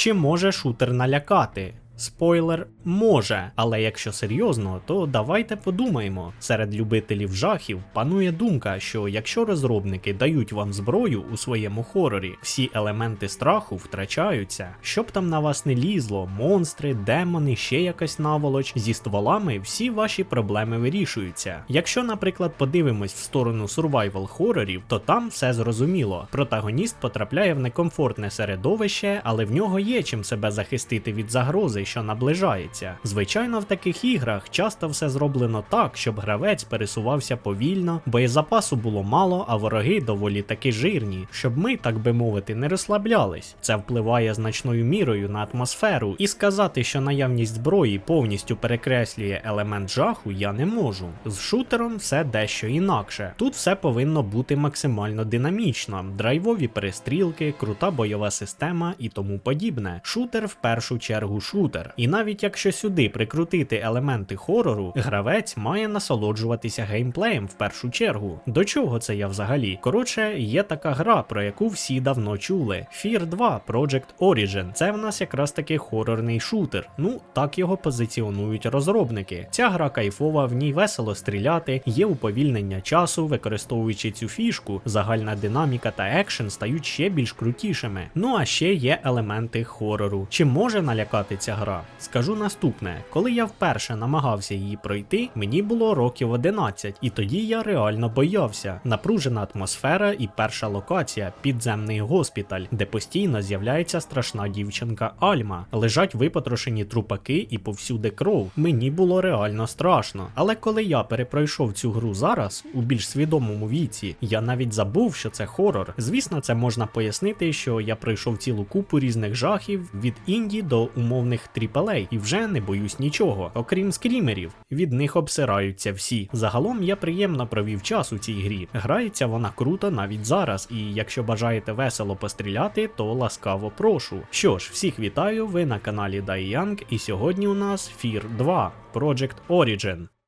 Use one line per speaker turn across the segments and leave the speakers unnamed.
Чи може шутер налякати? Спойлер може, але якщо серйозно, то давайте подумаємо. Серед любителів жахів панує думка, що якщо розробники дають вам зброю у своєму хорорі, всі елементи страху втрачаються. Щоб там на вас не лізло, монстри, демони, ще якась наволоч, зі стволами всі ваші проблеми вирішуються. Якщо, наприклад, подивимось в сторону survival хорорів, то там все зрозуміло. Протагоніст потрапляє в некомфортне середовище, але в нього є чим себе захистити від загрози, що наближається. Звичайно, в таких іграх часто все зроблено так, щоб гравець пересувався повільно, боєзапасу було мало, а вороги доволі таки жирні, щоб ми, так би мовити, не розслаблялись. Це впливає значною мірою на атмосферу, і сказати, що наявність зброї повністю перекреслює елемент жаху, я не можу. З шутером все дещо інакше. Тут все повинно бути максимально динамічно, драйвові перестрілки, крута бойова система і тому подібне. Шутер в першу чергу шутер. І навіть якщо сюди прикрутити елементи хорору, гравець має насолоджуватися геймплеєм в першу чергу. До чого це я взагалі? Коротше, є така гра, про яку всі давно чули: Fear 2 Project Origin. Це в нас якраз таки хорорний шутер. Ну, так його позиціонують розробники. Ця гра кайфова, в ній весело стріляти, є уповільнення часу, використовуючи цю фішку, загальна динаміка та екшен стають ще більш крутішими. Ну а ще є елементи хорору. Чи може налякати ця гра? Скажу наступне: коли я вперше намагався її пройти, мені було років 11, і тоді я реально боявся. Напружена атмосфера і перша локація підземний госпіталь, де постійно з'являється страшна дівчинка Альма. Лежать випотрошені трупаки і повсюди кров. Мені було реально страшно. Але коли я перепройшов цю гру зараз, у більш свідомому віці, я навіть забув, що це хорор. Звісно, це можна пояснити, що я пройшов цілу купу різних жахів від інді до умовних тріпелей і вже не боюсь нічого, окрім скрімерів. Від них обсираються всі. Загалом я приємно провів час у цій грі. Грається вона круто навіть зараз, і якщо бажаєте весело постріляти, то ласкаво прошу. Що ж, всіх вітаю, ви на каналі Dai і сьогодні у нас Fear 2 Project Origin.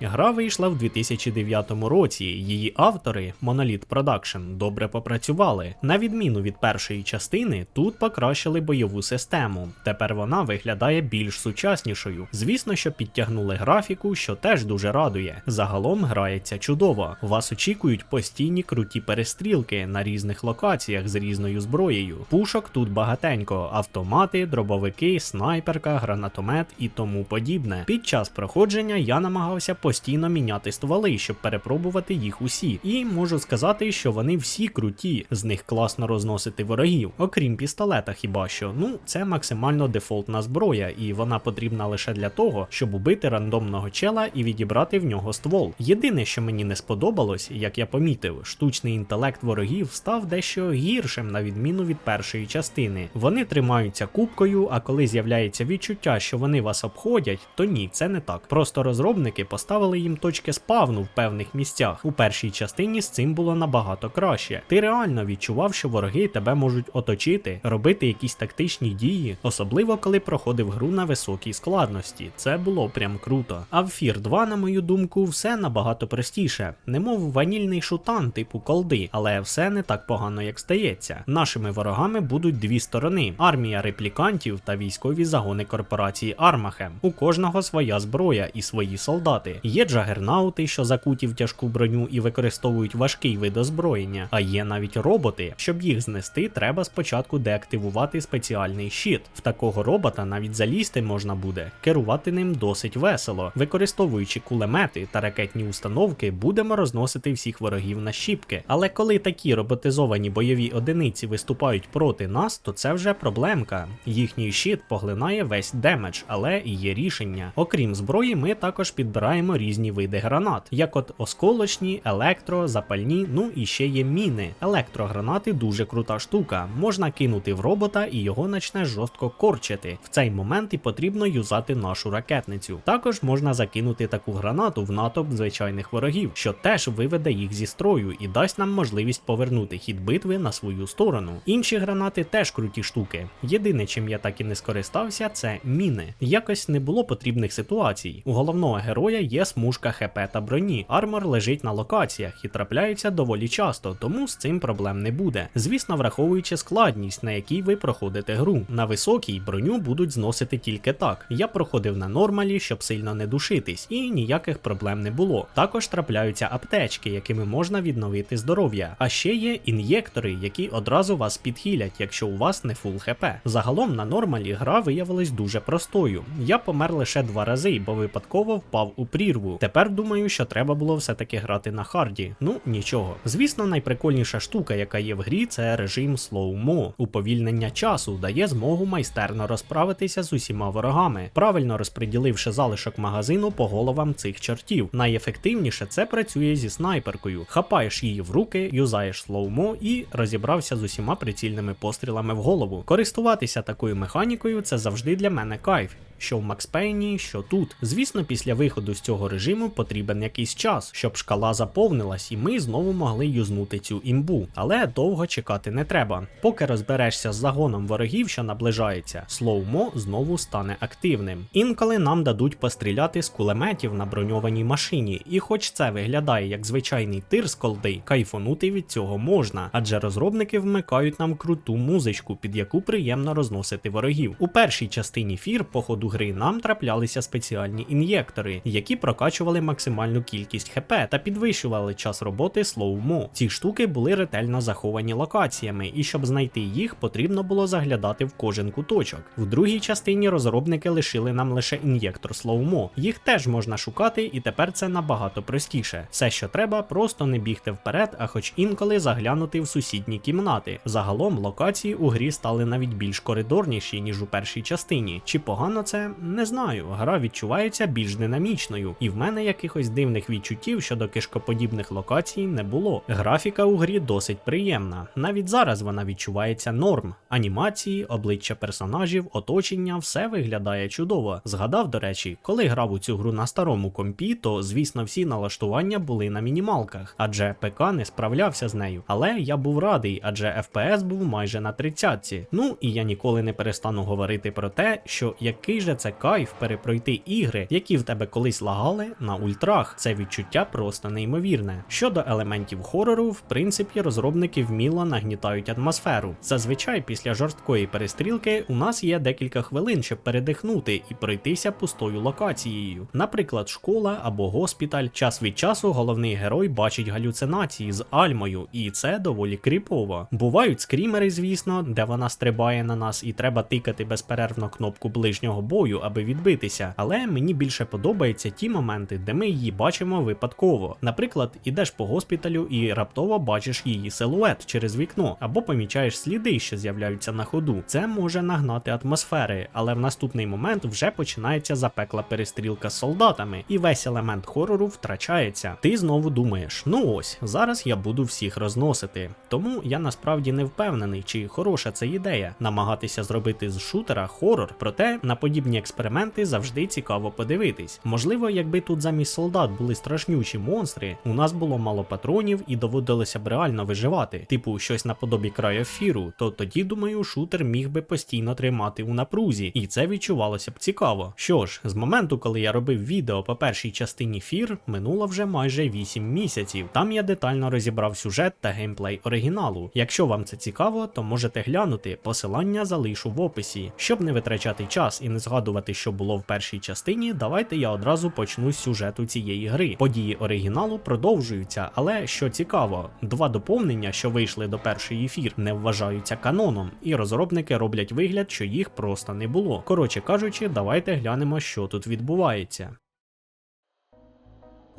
Гра вийшла в 2009 році. Її автори Monolith Production добре попрацювали. На відміну від першої частини, тут покращили бойову систему. Тепер вона виглядає більш сучаснішою. Звісно, що підтягнули графіку, що теж дуже радує. Загалом грається чудово. Вас очікують постійні круті перестрілки на різних локаціях з різною зброєю. Пушок тут багатенько: автомати, дробовики, снайперка, гранатомет і тому подібне. Під час проходження я намагався постійно міняти стволи, щоб перепробувати їх усі. І можу сказати, що вони всі круті, з них класно розносити ворогів, окрім пістолета, хіба що. Ну, це максимально дефолтна зброя, і вона потрібна лише для того, щоб убити рандомного чела і відібрати в нього ствол. Єдине, що мені не сподобалось, як я помітив, штучний інтелект ворогів став дещо гіршим на відміну від першої частини. Вони тримаються кубкою, а коли з'являється відчуття, що вони вас обходять, то ні, це не так. Просто розробники поставили їм точки спавну в певних місцях. У першій частині з цим було набагато краще. Ти реально відчував, що вороги тебе можуть оточити, робити якісь тактичні дії, особливо коли проходив гру на високій складності. Це було прям круто. А в Fear 2, на мою думку, все набагато простіше, немов ванільний шутан типу колди, але все не так погано, як стається. Нашими ворогами будуть дві сторони: армія реплікантів та військові загони корпорації Армахем. У кожного своя зброя і свої солдати. Є джагернаути, що закуті в тяжку броню і використовують важкий вид озброєння, а є навіть роботи. Щоб їх знести, треба спочатку деактивувати спеціальний щит. В такого робота навіть залізти можна буде. Керувати ним досить весело. Використовуючи кулемети та ракетні установки, будемо розносити всіх ворогів на щіпки. Але коли такі роботизовані бойові одиниці виступають проти нас, то це вже проблемка. Їхній щит поглинає весь демедж, але є рішення. Окрім зброї, ми також підбираємо різні види гранат, як от осколочні, електро, запальні, ну і ще є міни. Електрогранати дуже крута штука. Можна кинути в робота і його почне жорстко корчити. В цей момент і потрібно юзати нашу ракетницю. Також можна закинути таку гранату в натовп звичайних ворогів, що теж виведе їх зі строю і дасть нам можливість повернути хід битви на свою сторону. Інші гранати теж круті штуки. Єдине, чим я так і не скористався, це міни. Якось не було потрібних ситуацій. У головного героя є смужка ХП та броні. Армор лежить на локаціях і трапляється доволі часто, тому з цим проблем не буде. Звісно, враховуючи складність, на якій ви проходите гру. На високій броню будуть зносити тільки так. Я проходив на нормалі, щоб сильно не душитись, і ніяких проблем не було. Також трапляються аптечки, якими можна відновити здоров'я. А ще є ін'єктори, які одразу вас підхилять, якщо у вас не фул хп. Загалом на нормалі гра виявилась дуже простою. Я помер лише два рази, бо випадково впав у прірву. Тепер думаю, що треба було все-таки грати на харді. Ну нічого. Звісно, найприкольніша штука, яка є в грі, це режим слоумо. Уповільнення часу дає змогу майстерно розправитися з усіма ворогами, правильно розподіливши залишок магазину по головам цих чортів. Найефективніше це працює зі снайперкою. Хапаєш її в руки, юзаєш слоумо і розібрався з усіма прицільними пострілами в голову. Користуватися такою механікою це завжди для мене кайф. Що в Макспейні, що тут. Звісно, після виходу з цього режиму потрібен якийсь час, щоб шкала заповнилась, і ми знову могли юзнути цю імбу. Але довго чекати не треба. Поки розберешся з загоном ворогів, що наближається, слоумо знову стане активним. Інколи нам дадуть постріляти з кулеметів на броньованій машині, і хоч це виглядає як звичайний тир з колди, кайфонути від цього можна, адже розробники вмикають нам круту музичку, під яку приємно розносити ворогів. У першій частині фір по ходу гри нам траплялися спеціальні ін'єктори, які прокачували максимальну кількість ХП та підвищували час роботи слоумо. Ці штуки були ретельно заховані локаціями, і щоб знайти їх, потрібно було заглядати в кожен куточок. В другій частині розробники лишили нам лише ін'єктор слоумо. Їх теж можна шукати, і тепер це набагато простіше. Все, що треба, просто не бігти вперед, а хоч інколи заглянути в сусідні кімнати. Загалом локації у грі стали навіть більш коридорніші, ніж у першій частині. Чи погано це? Не знаю. Гра відчувається більш динамічною, і в мене якихось дивних відчуттів щодо кишкоподібних локацій не було. Графіка у грі досить приємна. Навіть зараз вона відчувається норм. Анімації, обличчя персонажів, оточення, все виглядає чудово. Згадав, до речі, коли грав у цю гру на старому компі, то звісно всі налаштування були на мінімалках, адже ПК не справлявся з нею. Але я був радий, адже FPS був майже на 30. Ну і я ніколи не перестану говорити про те, що який же це кайф перепройти ігри, які в тебе колись лагали на ультрах. Це відчуття просто неймовірне. Щодо елементів хорору, в принципі, розробники вміло нагнітають атмосферу. Зазвичай після жорсткої перестрілки у нас є декілька хвилин, щоб передихнути і пройтися пустою локацією. Наприклад, школа або госпіталь. Час від часу головний герой бачить галюцинації з Альмою, і це доволі кріпово. Бувають скрімери, звісно, де вона стрибає на нас і треба тикати безперервно кнопку ближнього бою, аби відбитися. Але мені більше подобаються ті моменти, де ми її бачимо випадково. Наприклад, ідеш по госпіталю і раптово бачиш її силует через вікно, або помічаєш сліди, що з'являються на ходу. Це може нагнати атмосфери, але в наступний момент вже починається запекла перестрілка з солдатами, і весь елемент хорору втрачається. Ти знову думаєш: ну ось зараз я буду всіх розносити. Тому я насправді не впевнений, чи хороша це ідея намагатися зробити з шутера хорор, проте на подібні експерименти завжди цікаво подивитись. Можливо, якби тут замість солдат були страшнючі монстри, у нас було мало патронів і доводилося б реально виживати, типу щось наподобі краю ефіру, то тоді, думаю, шутер міг би постійно тримати у напрузі, і це відчувалося б цікаво. Що ж, з моменту, коли я робив відео по першій частині фір, минуло вже майже 8 місяців. Там я детально розібрав сюжет та геймплей оригіналу. Якщо вам це цікаво, то можете глянути. Посилання залишу в описі. Щоб не витрачати час і не згадувати, що було в першій частині, давайте я одразу почну з сюжету цієї гри. Події оригіналу продовжуються, але що цікаво, два доповнення, що вийшли до першої ефір, не вважаються каноном, і розробники роблять вигляд, що їх просто не було. Коротше кажучи, давайте глянемо, що тут відбувається.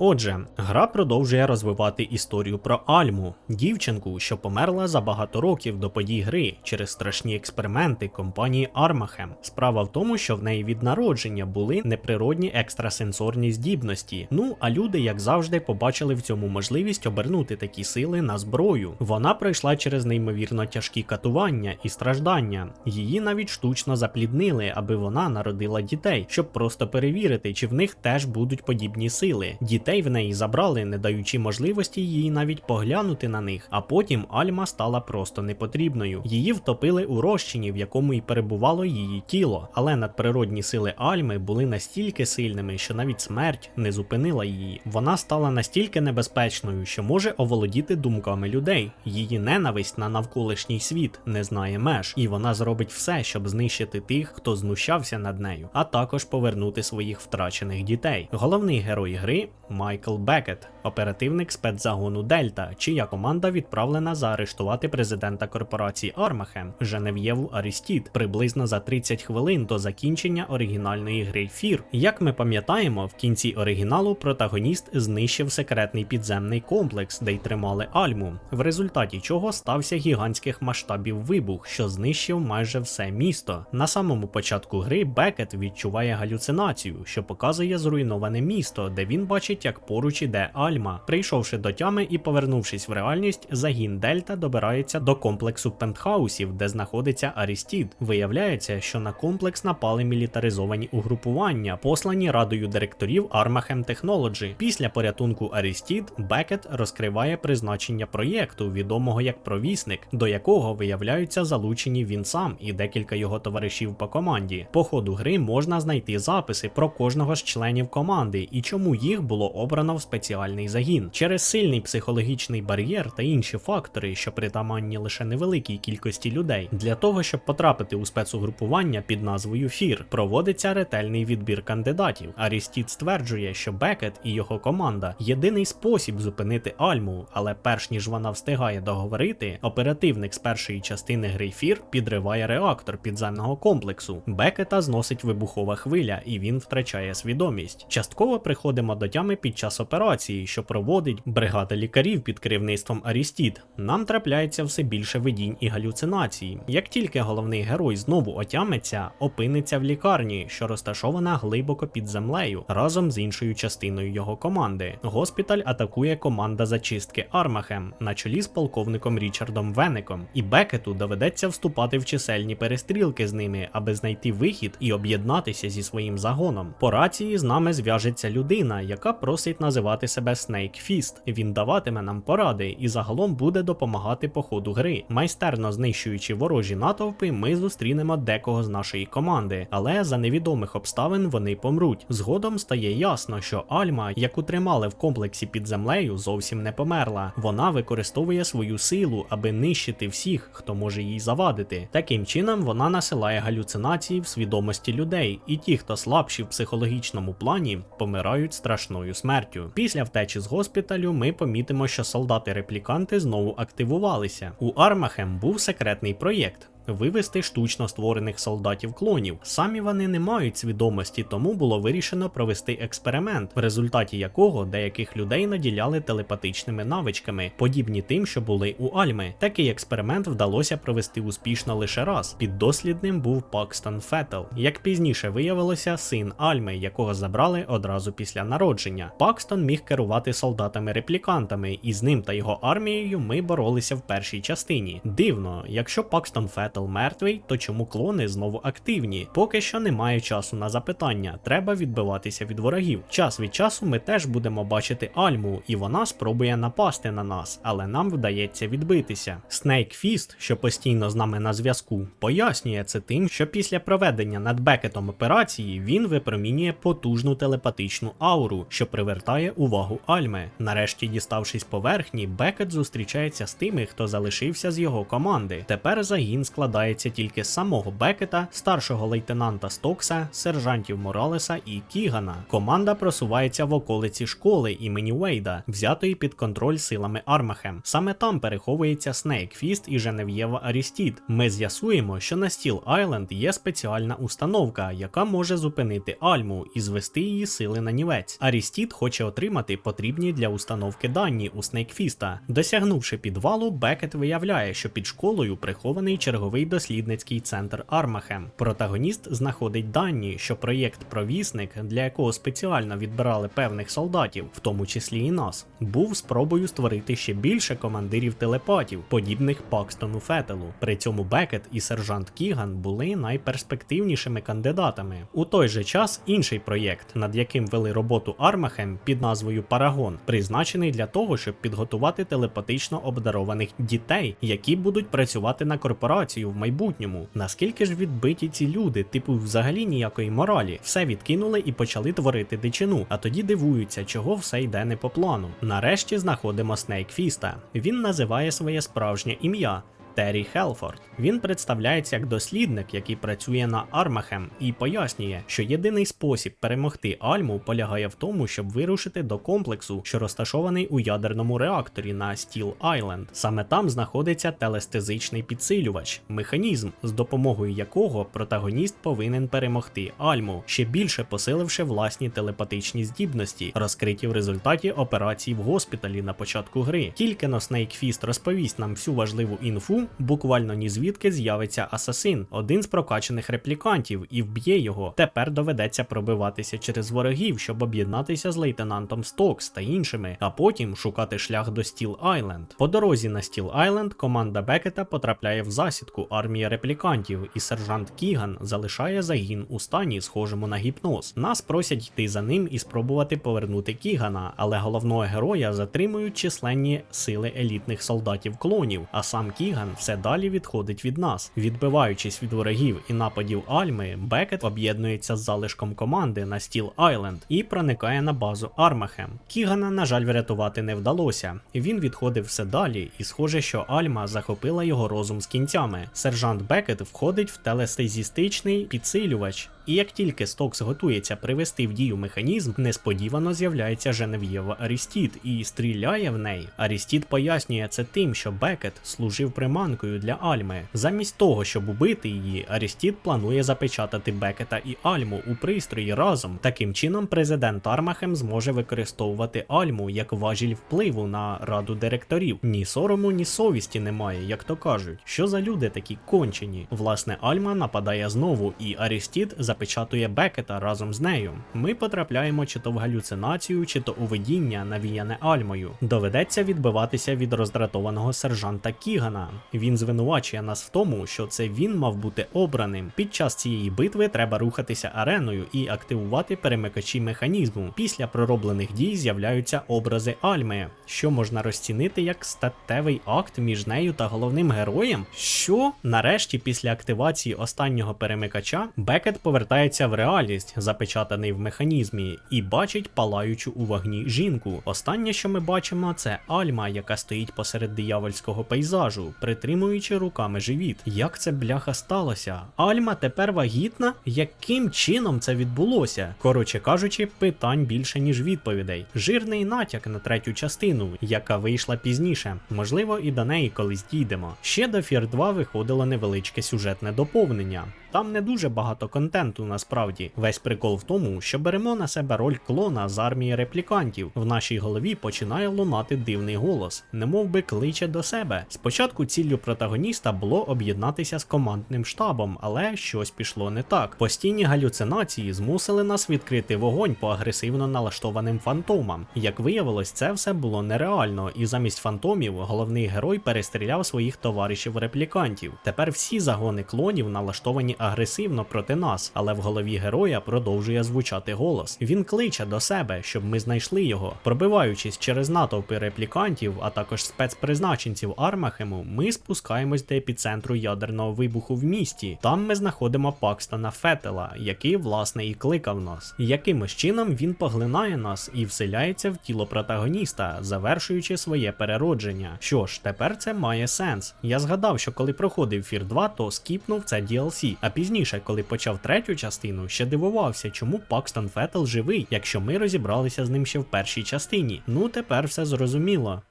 Отже, гра продовжує розвивати історію про Альму, дівчинку, що померла за багато років до подій гри через страшні експерименти компанії Армахем. Справа в тому, що в неї від народження були неприродні екстрасенсорні здібності. Ну а люди, як завжди, побачили в цьому можливість обернути такі сили на зброю. Вона пройшла через неймовірно тяжкі катування і страждання. Її навіть штучно запліднили, аби вона народила дітей, щоб просто перевірити, чи в них теж будуть подібні сили. Дітей Дітей в неї забрали, не даючи можливості їй навіть поглянути на них. А потім Альма стала просто непотрібною. Її втопили у розчині, в якому і перебувало її тіло. Але надприродні сили Альми були настільки сильними, що навіть смерть не зупинила її. Вона стала настільки небезпечною, що може оволодіти думками людей. Її ненависть на навколишній світ не знає меж, і вона зробить все, щоб знищити тих, хто знущався над нею, а також повернути своїх втрачених дітей. Головний герой гри Майкл Бекет, оперативник спецзагону Дельта, чия команда відправлена заарештувати президента корпорації Армахем Женев'єву Арістід приблизно за 30 хвилин до закінчення оригінальної гри Фір. Як ми пам'ятаємо, в кінці оригіналу протагоніст знищив секретний підземний комплекс, де й тримали Альму, в результаті чого стався гігантських масштабів вибух, що знищив майже все місто. На самому початку гри Бекет відчуває галюцинацію, що показує зруйноване місто, де він бачить, як поруч іде Альма. Прийшовши до тями і повернувшись в реальність, загін Дельта добирається до комплексу пентхаусів, де знаходиться Арістід. Виявляється, що на комплекс напали мілітаризовані угрупування, послані радою директорів Armachem Technology. Після порятунку Арістід Бекет розкриває призначення проєкту, відомого як провісник, до якого виявляються залучені він сам і декілька його товаришів по команді. По ходу гри можна знайти записи про кожного з членів команди і чому їх було обрано в спеціальний загін. Через сильний психологічний бар'єр та інші фактори, що притаманні лише невеликій кількості людей, для того, щоб потрапити у спецугрупування під назвою Фір, проводиться ретельний відбір кандидатів. Арістід стверджує, що Бекет і його команда єдиний спосіб зупинити Альму, але перш ніж вона встигає договорити, оперативник з першої частини гри Фір підриває реактор підземного комплексу. Бекета зносить вибухова хвиля, і він втрачає свідомість. Частково приходимо до тями під час операції, що проводить бригада лікарів під керівництвом Арістід. Нам трапляється все більше видінь і галюцинацій. Як тільки головний герой знову отямиться, опиниться в лікарні, що розташована глибоко під землею, разом з іншою частиною його команди. Госпіталь атакує команда зачистки Армахем на чолі з полковником Річардом Веником, і Бекету доведеться вступати в чисельні перестрілки з ними, аби знайти вихід і об'єднатися зі своїм загоном. По рації з нами зв'яжеться людина, яка просить називати себе Snake Fist. Він даватиме нам поради і загалом буде допомагати по ходу гри. Майстерно знищуючи ворожі натовпи, ми зустрінемо декого з нашої команди, але за невідомих обставин вони помруть. Згодом стає ясно, що Альма, яку тримали в комплексі під землею, зовсім не померла. Вона використовує свою силу, аби нищити всіх, хто може їй завадити. Таким чином вона насилає галюцинації в свідомості людей, і ті, хто слабші в психологічному плані, помирають страшною смертю. Після втечі з госпіталю ми помітимо, що солдати-репліканти знову активувалися. У Армахем був секретний проєкт. Вивести штучно створених солдатів клонів. Самі вони не мають свідомості, тому було вирішено провести експеримент, в результаті якого деяких людей наділяли телепатичними навичками, подібні тим, що були у Альми. Такий експеримент вдалося провести успішно лише раз. Піддослідним був Пакстон Феттел. Як пізніше виявилося, син Альми, якого забрали одразу після народження. Пакстон міг керувати солдатами-реплікантами, і з ним та його армією ми боролися в першій частині. Дивно, якщо Пакстон Феттел мертвий, то чому клони знову активні? Поки що немає часу на запитання, треба відбиватися від ворогів. Час від часу ми теж будемо бачити Альму, і вона спробує напасти на нас, але нам вдається відбитися. Снейк Фіст, що постійно з нами на зв'язку, пояснює це тим, що після проведення над Бекетом операції він випромінює потужну телепатичну ауру, що привертає увагу Альми. Нарешті, діставшись поверхні, Бекет зустрічається з тими, хто залишився з його команди. Тепер загін складається тільки з самого Бекета, старшого лейтенанта Стокса, сержантів Моралеса і Кігана. Команда просувається в околиці школи імені Уейда, взятої під контроль силами Армахем. Саме там переховується Снейк Фіст і Женев'єва Арістід. Ми з'ясуємо, що на стіл Айленд є спеціальна установка, яка може зупинити Альму і звести її сили на нівець. Арістід хоче отримати потрібні для установки дані у Снейкфіста. Досягнувши підвалу, Бекет виявляє, що під школою прихований черговий черговий дослідницький центр Армахем. Протагоніст знаходить дані, що проєкт Провісник, для якого спеціально відбирали певних солдатів, в тому числі і нас, був спробою створити ще більше командирів телепатів, подібних Пакстону Фетелу. При цьому Бекет і сержант Кіган були найперспективнішими кандидатами. У той же час інший проєкт, над яким вели роботу Армахем під назвою Парагон, призначений для того, щоб підготувати телепатично обдарованих дітей, які будуть працювати на корпорацію в майбутньому. Наскільки ж відбиті ці люди, типу, взагалі ніякої моралі, все відкинули і почали творити дичину, а тоді дивуються, чого все йде не по плану. Нарешті знаходимо Снейкфіста. Він називає своє справжнє ім'я. Террі Хелфорд. Він представляється як дослідник, який працює на Армахем, і пояснює, що єдиний спосіб перемогти Альму полягає в тому, щоб вирушити до комплексу, що розташований у ядерному реакторі на Стіл Айленд. Саме там знаходиться телестезичний підсилювач, механізм, з допомогою якого протагоніст повинен перемогти Альму, ще більше посиливши власні телепатичні здібності, розкриті в результаті операції в госпіталі на початку гри. Тільки но Снейкфіст розповість нам всю важливу інфу, буквально ні звідки з'явиться асасин, один з прокачаних реплікантів, і вб'є його. Тепер доведеться пробиватися через ворогів, щоб об'єднатися з лейтенантом Стокс та іншими, а потім шукати шлях до Стіл Айленд. По дорозі на Стіл Айленд команда Бекета потрапляє в засідку армії реплікантів, і сержант Кіган залишає загін у стані, схожому на гіпноз. Нас просять йти за ним і спробувати повернути Кігана, але головного героя затримують численні сили елітних солдатів клонів, а сам Кіган все далі відходить від нас. Відбиваючись від ворогів і нападів Альми, Бекет об'єднується з залишком команди на Стіл Айленд і проникає на базу Армахем. Кігана, на жаль, врятувати не вдалося. Він відходив все далі, і схоже, що Альма захопила його розум з кінцями. Сержант Бекет входить в телестезістичний підсилювач. І як тільки Стокс готується привести в дію механізм, несподівано з'являється Женев'єва Арістід і стріляє в неї. Арістід пояснює це тим, що Бекет служив приманкою для Альми. Замість того, щоб убити її, Арістід планує запечатати Бекета і Альму у пристрої разом. Таким чином, президент Армахем зможе використовувати Альму як важіль впливу на раду директорів. Ні сорому, ні совісті немає, як то кажуть. Що за люди такі кончені? Власне, Альма нападає знову, і Арістід запечатує Бекета разом з нею. Ми потрапляємо чи то в галюцинацію, чи то у видіння, навіяне Альмою. Доведеться відбиватися від роздратованого сержанта Кігана. Він звинувачує нас в тому, що це він мав бути обраним. Під час цієї битви треба рухатися ареною і активувати перемикачі механізму. Після пророблених дій з'являються образи Альми, що можна розцінити як статевий акт між нею та головним героєм. Що нарешті, після активації останнього перемикача, Бекет повертається в реальність, запечатаний в механізмі, і бачить палаючу у вогні жінку. Останнє, що ми бачимо, це Альма, яка стоїть посеред диявольського пейзажу, притримуючи руками живіт. Як це бляха сталося? Альма тепер вагітна? Яким чином це відбулося? Коротше кажучи, питань більше ніж відповідей. Жирний натяк на третю частину, яка вийшла пізніше. Можливо, і до неї колись дійдемо. Ще до Фір 2 виходило невеличке сюжетне доповнення. Там не дуже багато контенту насправді. Весь прикол в тому, що беремо на себе роль клона з армії реплікантів. В нашій голові починає лунати дивний голос, немов би кличе до себе. Спочатку ціллю протагоніста було об'єднатися з командним штабом, але щось пішло не так. Постійні галюцинації змусили нас відкрити вогонь по агресивно налаштованим фантомам. Як виявилось, це все було нереально, і замість фантомів головний герой перестріляв своїх товаришів реплікантів. Тепер всі загони клонів налаштовані агресивно проти нас, але в голові героя продовжує звучати голос. Він кличе до себе, щоб ми знайшли його. Пробиваючись через натовпи реплікантів, а також спецпризначенців Армахему, ми спускаємось до епіцентру ядерного вибуху в місті. Там ми знаходимо Пакстона Фетела, який власне і кликав нас. Якимось чином він поглинає нас і вселяється в тіло протагоніста, завершуючи своє переродження. Що ж, тепер це має сенс. Я згадав, що коли проходив Фір 2, то скіпнув це DLC, а пізніше, коли почав третю частину, ще дивувався, чому Пакстон Фетел живий, якщо ми розібралися з ним ще в першій частині. Ну тепер все зрозуміло.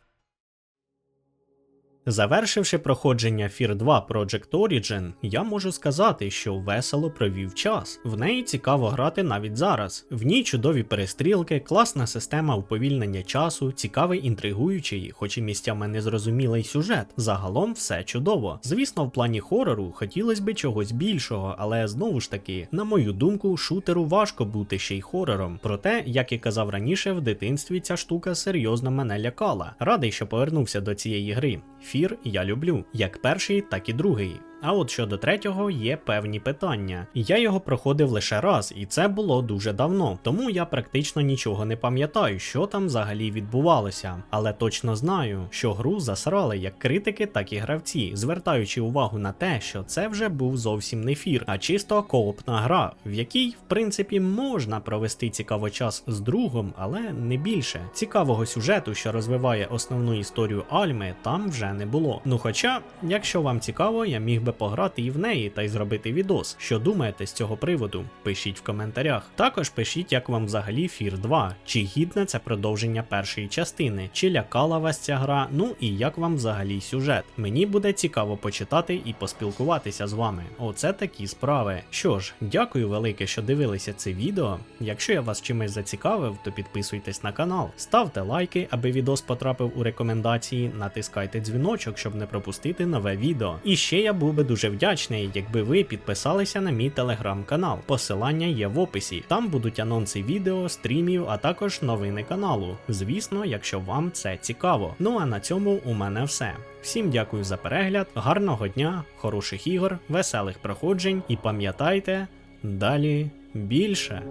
Завершивши проходження Fear 2 Project Origin, я можу сказати, що весело провів час. В неї цікаво грати навіть зараз. В ній чудові перестрілки, класна система уповільнення часу, цікавий інтригуючий, хоч і місцями незрозумілий сюжет. Загалом все чудово. Звісно, в плані хорору хотілося б чогось більшого, але знову ж таки, на мою думку, шутеру важко бути ще й хорором. Проте, як і казав раніше, в дитинстві ця штука серйозно мене лякала. Радий, що повернувся до цієї гри. Фір я люблю, як перший, так і другий. А от щодо третього є певні питання. Я його проходив лише раз, і це було дуже давно, тому я практично нічого не пам'ятаю, що там взагалі відбувалося. Але точно знаю, що гру засрали як критики, так і гравці, звертаючи увагу на те, що це вже був зовсім не фір, а чисто коопна гра, в якій, в принципі, можна провести цікаво час з другом, але не більше. Цікавого сюжету, що розвиває основну історію Альми, там вже не було. Ну хоча, якщо вам цікаво, я міг би пограти і в неї та й зробити відос. Що думаєте з цього приводу? Пишіть в коментарях. Також пишіть, як вам взагалі Фір 2, чи гідне це продовження першої частини, чи лякала вас ця гра, ну і як вам взагалі сюжет. Мені буде цікаво почитати і поспілкуватися з вами. Оце такі справи. Що ж, дякую велике, що дивилися це відео. Якщо я вас чимось зацікавив, то підписуйтесь на канал, ставте лайки, аби відос потрапив у рекомендації, натискайте дзвіночок, щоб не пропустити нове відео. І ще я був би дуже вдячний, якби ви підписалися на мій телеграм-канал. Посилання є в описі. Там будуть анонси відео, стрімів, а також новини каналу. Звісно, якщо вам це цікаво. Ну а на цьому у мене все. Всім дякую за перегляд, гарного дня, хороших ігор, веселих проходжень і пам'ятайте, далі більше.